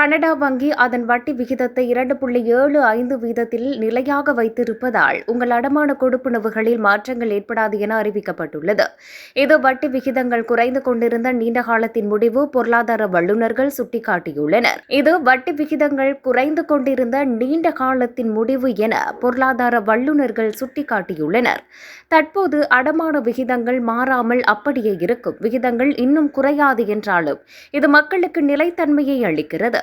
Canada வங்கி அதன் வட்டி விகிதத்தை இரண்டு புள்ளி ஏழு ஐந்து வீதத்தில் நிலையாக வைத்திருப்பதால் உங்கள் அடமான கொடுப்புணவுகளில் மாற்றங்கள் ஏற்படாது என அறிவிக்கப்பட்டுள்ளது. இது வட்டி விகிதங்கள் குறைந்து கொண்டிருந்த நீண்ட காலத்தின் முடிவு பொருளாதார வல்லுநர்கள் சுட்டிக்காட்டியுள்ளனர். இது வட்டி விகிதங்கள் குறைந்து கொண்டிருந்த நீண்ட காலத்தின் முடிவு என பொருளாதார வல்லுநர்கள் சுட்டிக்காட்டியுள்ளனர். தற்போது அடமான விகிதங்கள் மாறாமல் அப்படியே இருக்கும். விகிதங்கள் இன்னும் குறையாது என்றாலும் இது மக்களுக்கு நிலைத்தன்மையை அளிக்கிறது.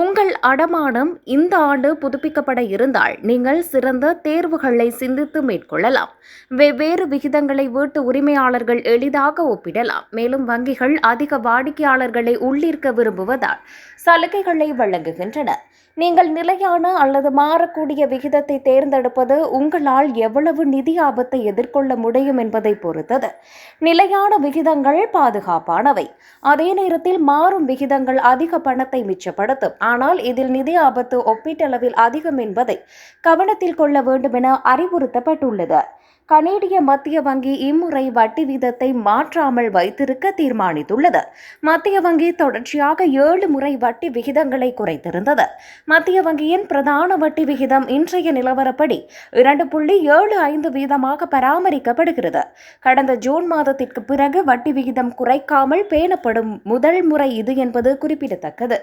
உங்கள் அடமானம் இந்த ஆண்டு புதுப்பிக்கப்பட இருந்தால் நீங்கள் சிறந்த தேர்வுகளை சிந்தித்து மேற்கொள்ளலாம். வெவ்வேறு விகிதங்களை வீட்டு உரிமையாளர்கள் எளிதாக ஒப்பிடலாம். மேலும் வங்கிகள் அதிக வாடிக்கையாளர்களை உள்ளீர்க்க விரும்புவதால் சலுகைகளை வழங்குகின்றன. நீங்கள் நிலையான அல்லது மாறக்கூடிய விகிதத்தை தேர்ந்தெடுப்பது உங்களால் எவ்வளவு நிதி ஆபத்தை எதிர்கொள்ள முடியும் என்பதை பொறுத்தது. நிலையான விகிதங்கள் பாதுகாப்பானவை. அதே நேரத்தில் மாறும் விகிதங்கள் அதிக பணத்தை மிச்சப்படுத்தும். ஆனால் இதில் நிதி ஆபத்து ஒப்பீட்டளவில் அதிகம் என்பதை கவனத்தில் கொள்ள வேண்டுமென அறிவுறுத்தப்பட்டுள்ளது. கனேடிய மத்திய வங்கி இம்முறை வட்டி வீதத்தை மாற்றாமல் வைத்திருக்க தீர்மானித்துள்ளது. மத்திய வங்கி தொடர்ச்சியாக ஏழு முறை வட்டி விகிதங்களை குறைத்திருந்தது. மத்திய வங்கியின் பிரதான வட்டி விகிதம் இன்றைய நிலவரப்படி இரண்டு புள்ளி ஏழு ஐந்து வீதமாக பராமரிக்கப்படுகிறது. கடந்த ஜூன் மாதத்திற்கு பிறகு வட்டி விகிதம் குறைக்காமல் பேணப்படும் முதல் முறை இது என்பது குறிப்பிடத்தக்கது.